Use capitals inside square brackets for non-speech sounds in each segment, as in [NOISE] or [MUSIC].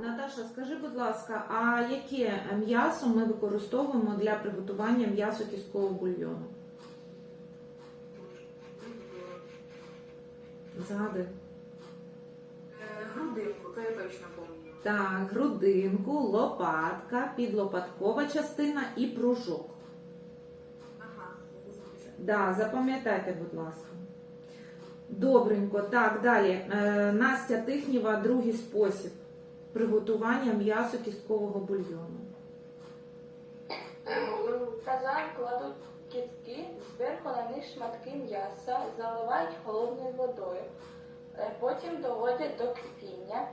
Наташа, скажи, будь ласка, а яке м'ясо ми використовуємо для приготування м'ясо кісткового бульйону? Згадай. Е, Грудинку, то я точно пам'ятаю. Так, грудинку, лопатка, підлопаткова частина і пружок. Ага. Да, запам'ятайте, будь ласка. Добренько. Так, далі. Е, Настя Тихнєва, другий спосіб приготування м'ясо кісткового бульйону. В казан кладуть кістки, зверху на них шматки м'яса, заливають холодною водою. Е, Потім доводять до кипіння,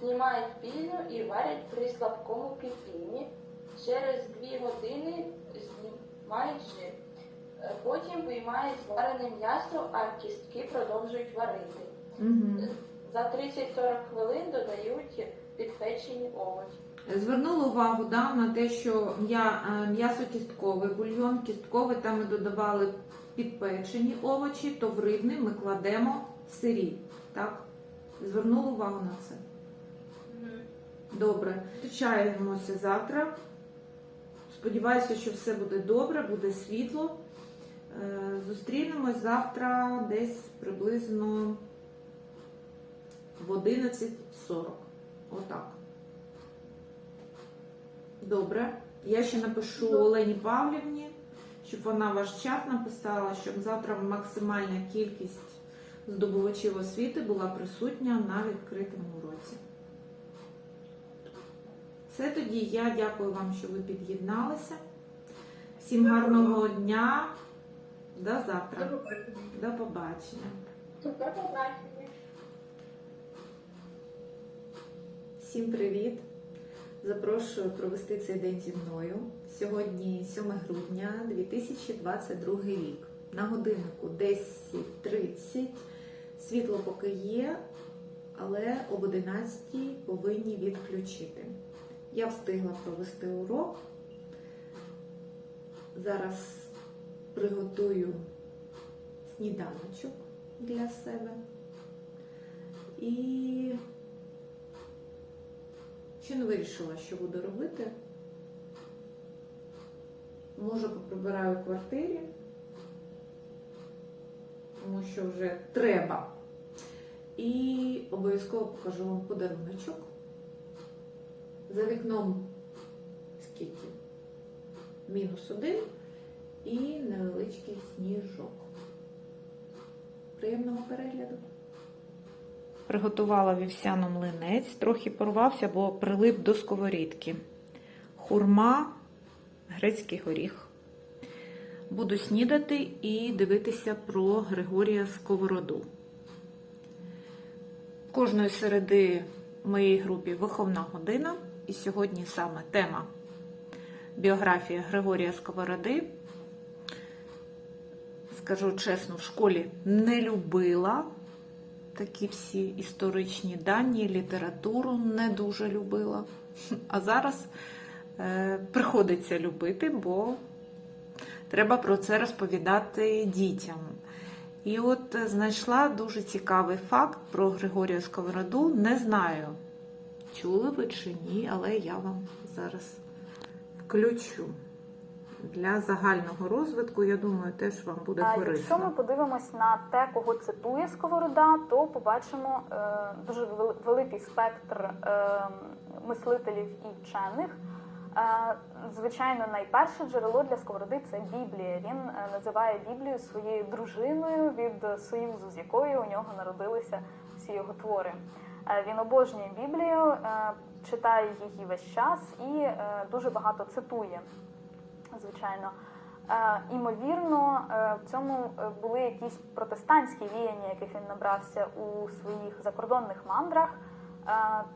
знімають піну і варять при слабкому кипінні. Через дві години знімають жир. Е, Потім виймають зварене м'ясо, а кістки продовжують варити. Угу. За 30-40 хвилин додають підпечені овочі. Звернула увагу да, на те, що е, м'ясо кістковий бульйон, кістковий там ми додавали підпечені овочі, то в рибний ми кладемо сирі. Так? Звернула увагу на це. Добре. Зустрічаємося завтра. Сподіваюся, що все буде добре, буде світло. Е, Зустрінемось завтра десь приблизно в 11.40. Отак. Добре. Я ще напишу Олені Павлівні, щоб вона ваш чат написала, щоб завтра максимальна кількість здобувачів освіти була присутня на відкритому уроці. Все тоді я дякую вам, що ви під'єдналися. Всім гарного дня. До завтра. До побачення. До побачення. Всім привіт! Запрошую провести цей день зі мною. Сьогодні 7 грудня 2022 рік. На годиннику 10.30. Світло поки є, але об 11 повинні відключити. Я встигла провести урок. Зараз приготую сніданочок для себе. І ще не вирішила, що буду робити. Може, поприбираю в квартирі, тому що вже треба. І обов'язково покажу вам подаруночок. За вікном скільки? Мінус один і невеличкий сніжок. Приємного перегляду! Приготувала вівсяну млинець, трохи порвався, бо прилип до сковорідки. Хурма, грецький горіх. Буду снідати і дивитися про Григорія Сковороду. Кожної середи в моїй групі виховна година. І сьогодні саме тема біографія Григорія Сковороди. Скажу чесно, в школі не любила такі всі історичні дані, літературу не дуже любила. А зараз е, приходиться любити, бо треба про це розповідати дітям. І от е, знайшла дуже цікавий факт про Григорія Сковороду. Не знаю, чули ви чи ні, але я вам зараз включу. Для загального розвитку, я думаю, теж вам буде А корисно. Якщо ми подивимось на те, кого цитує Сковорода, то побачимо е, дуже великий спектр е, мислителів і вчених. Е, звичайно, найперше джерело для Сковороди це Біблія. Він е, називає Біблію своєю дружиною, від союзу з якою у нього народилися всі його твори. Е, Він обожнює Біблію, е, читає її весь час і е, дуже багато цитує звичайно. Е, Імовірно, е, в цьому е, були якісь протестантські віяння, яких він набрався у своїх закордонних мандрах,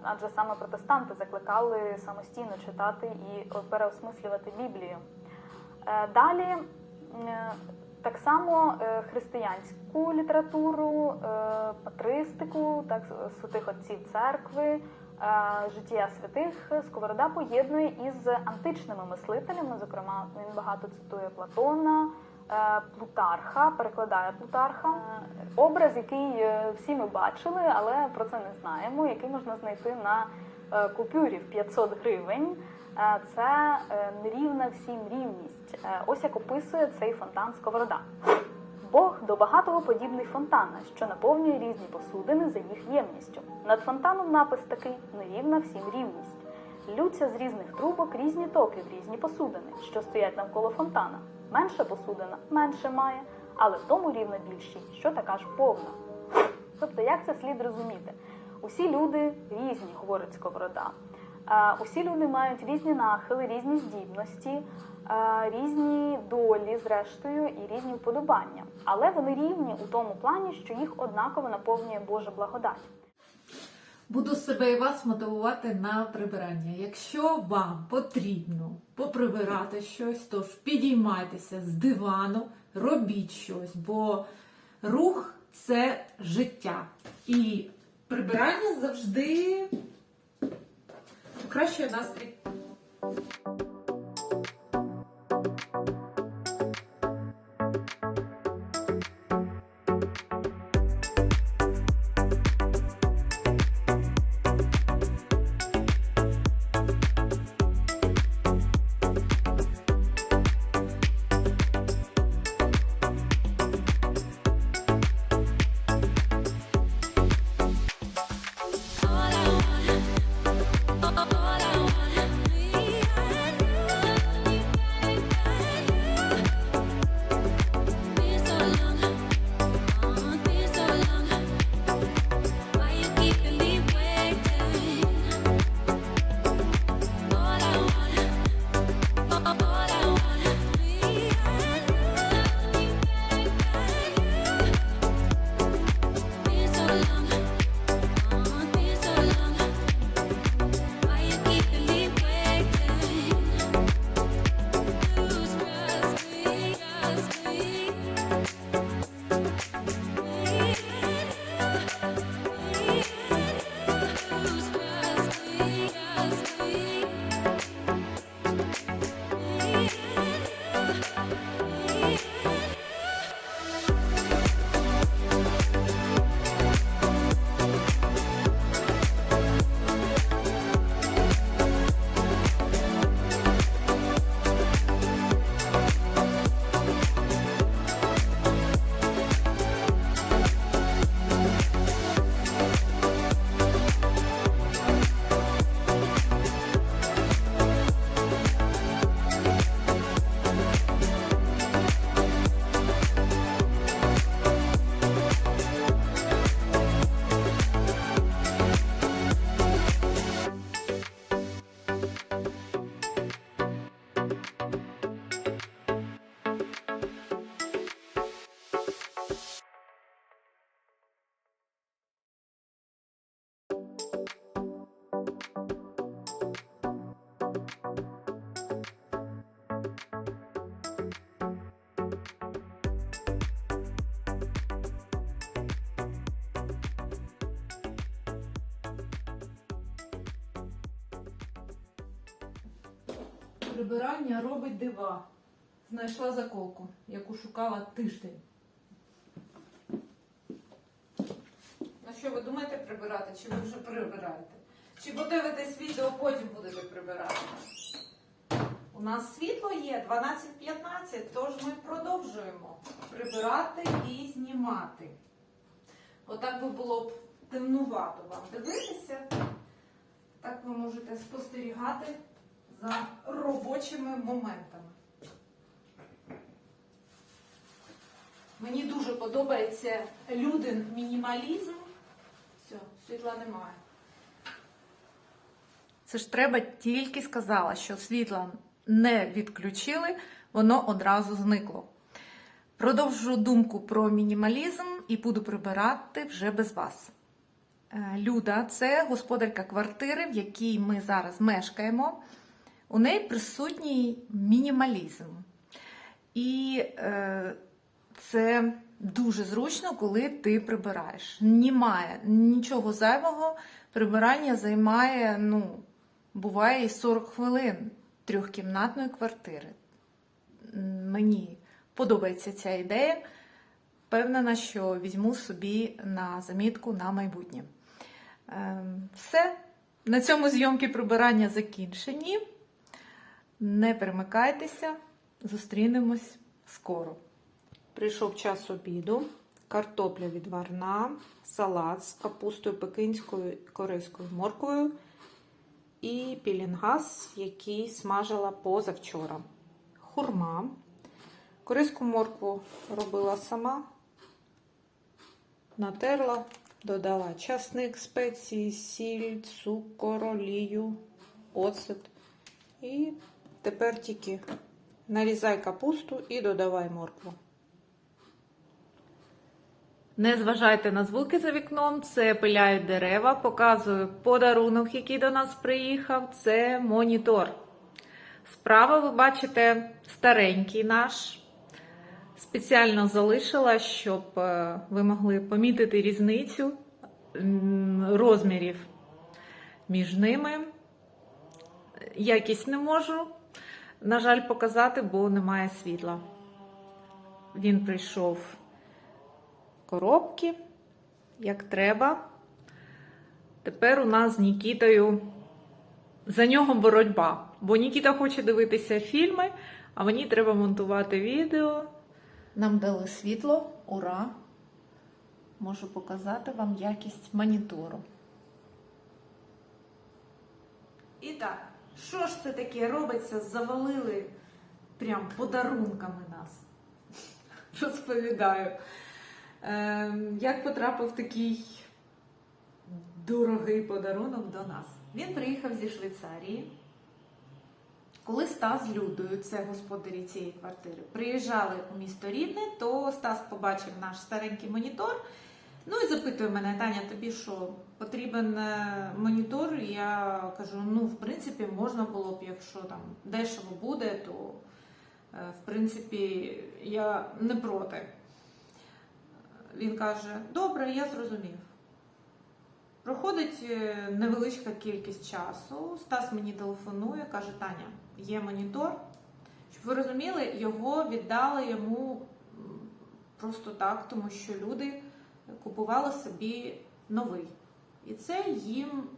адже саме протестанти закликали самостійно читати і переосмислювати Біблію. Далі так само християнську літературу, патристику, так святих отців церкви, життя святих Сковорода поєднує із античними мислителями. Зокрема, він багато цитує Платона, е, Плутарха, перекладає Плутарха. Е, Образ, який е, всі ми бачили, але про це не знаємо, який можна знайти на е, купюрів 500 гривень. Е, Це е, нерівна всім рівність. Е, Ось як описує цей фонтан сковорода. Бог до багатого подібний фонтана, що наповнює різні посудини за їх ємністю. Над фонтаном напис такий нерівна всім рівність. Лються з різних трубок різні токи в різні посудини, що стоять навколо фонтана. Менша посудина менше має, але в тому рівна більшій, що така ж повна. Тобто, як це слід розуміти? Усі люди різні, говорить сковорода. Усі люди мають різні нахили, різні здібності, різні долі, зрештою, і різні вподобання. Але вони рівні у тому плані, що їх однаково наповнює Божа благодать. Буду себе і вас мотивувати на прибирання. Якщо вам потрібно поприбирати щось, тож підіймайтеся з дивану, робіть щось, бо рух це життя. І прибирання завжди покращує настрій. Прибирання робить дива. Знайшла заколку, яку шукала тиждень. Ну що, ви думаєте прибирати, чи ви вже прибираєте? Чи подивитесь відео, потім будете прибирати? У нас світло є 12.15, тож ми продовжуємо прибирати і знімати. Отак би було б темнувато вам дивитися. Так ви можете спостерігати за робочими моментами. Мені дуже подобається людин мінімалізм. Все, світла немає. Це ж треба тільки сказала, що світла не відключили, воно одразу зникло. Продовжу думку про мінімалізм і буду прибирати вже без вас. Е, Люда це господарка квартири, в якій ми зараз мешкаємо. У неї присутній мінімалізм. І е, це дуже зручно, коли ти прибираєш. Немає нічого зайвого. Прибирання займає, ну, буває і 40 хвилин трьохкімнатної квартири. Мені подобається ця ідея. Впевнена, що візьму собі на замітку на майбутнє. Ем, Все, На цьому зйомки прибирання закінчені. Не перемикайтеся, зустрінемось скоро. Прийшов час обіду, картопля відварна, салат з капустою пекинською корейською морквою і пілінгас, який смажила позавчора. Хурма. Корейську моркву робила сама, натерла, додала часник, спеції, сіль, цукор, олію, оцет. І тепер тільки нарізай капусту і додавай моркву. Не зважайте на звуки за вікном, це пиляють дерева, показую подарунок, який до нас приїхав. Це монітор. Справа ви бачите старенький наш. Спеціально залишила, щоб е, ви могли помітити різницю розмірів між ними. Якість не можу, на жаль, показати, бо немає світла. Він прийшов в коробки, як треба. Тепер у нас з Нікітою за нього боротьба. Бо Нікіта хоче дивитися фільми, а мені треба монтувати відео. Нам дали світло, ура! Можу показати вам якість монітору. І так, що ж це таке робиться? Завалили прям подарунками нас. Розповідаю. Ем, як потрапив такий дорогий подарунок до нас? Він приїхав зі Швейцарії. Коли Стас з Людою, це господарі цієї квартири, приїжджали у місто Рідне, то Стас побачив наш старенький монітор. Ну і запитує мене, Таня, тобі що, потрібен е, монітор? Я кажу, ну, в принципі, можна було б, якщо там дешево буде, то е, в принципі я не проти. Він каже: Добре, я зрозумів. Проходить е, невеличка кількість часу. Стас мені телефонує, каже: Таня, є монітор. Щоб ви розуміли, його віддали йому просто так, тому що люди купували собі новий. І це їм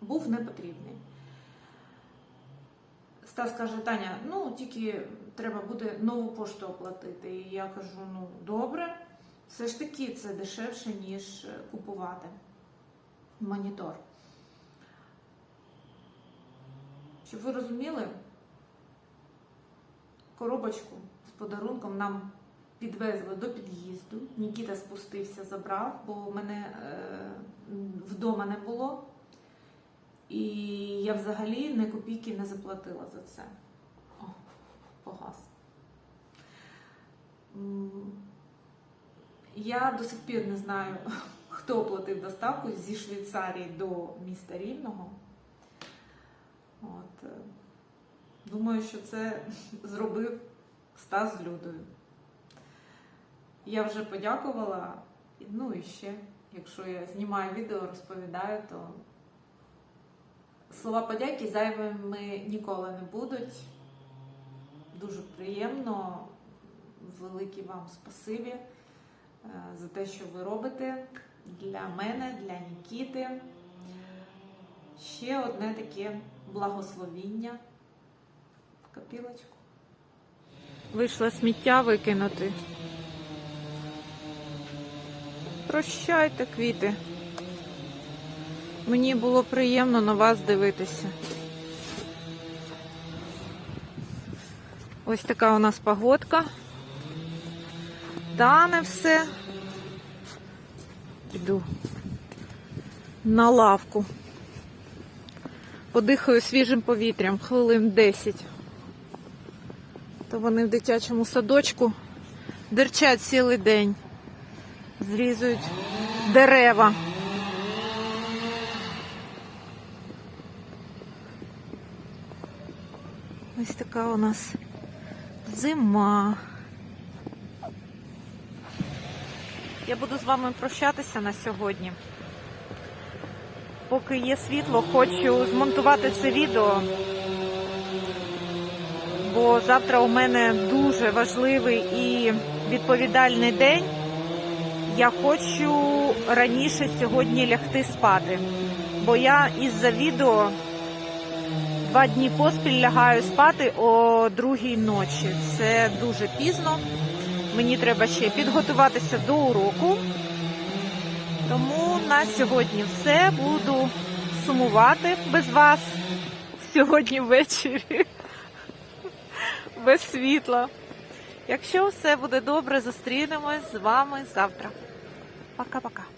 був не потрібний. Стас каже, Таня, ну тільки треба буде нову пошту оплатити. І я кажу: ну добре, все ж таки це дешевше, ніж е, купувати монітор. Щоб ви розуміли, коробочку з подарунком нам підвезли до під'їзду. Нікіта спустився, забрав, бо мене е, вдома не було. І я взагалі ні копійки не заплатила за це. О, погас. Я до сих пір не знаю, [LAUGHS] хто оплатив доставку зі Швейцарії до міста Рівного. От. е, Думаю, що це [LAUGHS] зробив Стас з Людою. Я вже подякувала. Ну і ще, якщо я знімаю відео, розповідаю, то слова подяки зайвими ніколи не будуть. Дуже приємно, велике вам спасибі е, за те, що ви робите для мене, для Нікіти. Ще одне таке благословіння в копілочку. Вийшла сміття викинути. Прощайте, квіти. Мені було приємно на вас дивитися. Ось така у нас погодка. Тане все. Іду на лавку. Подихаю свіжим повітрям хвилин 10. То вони в дитячому садочку дерчать цілий день. Зрізують дерева. Ось така у нас зима. Я буду з вами прощатися на сьогодні. Поки є світло, хочу змонтувати це відео, бо завтра у мене дуже важливий і відповідальний день. Я хочу раніше сьогодні лягти спати, бо я із-за відео два дні поспіль лягаю спати о другій ночі. Це дуже пізно. Мені треба ще підготуватися до уроку. Тому на сьогодні все. Буду сумувати без вас сьогодні ввечері. Без світла. Якщо все буде добре, зустрінемось з вами завтра. Пока-пока.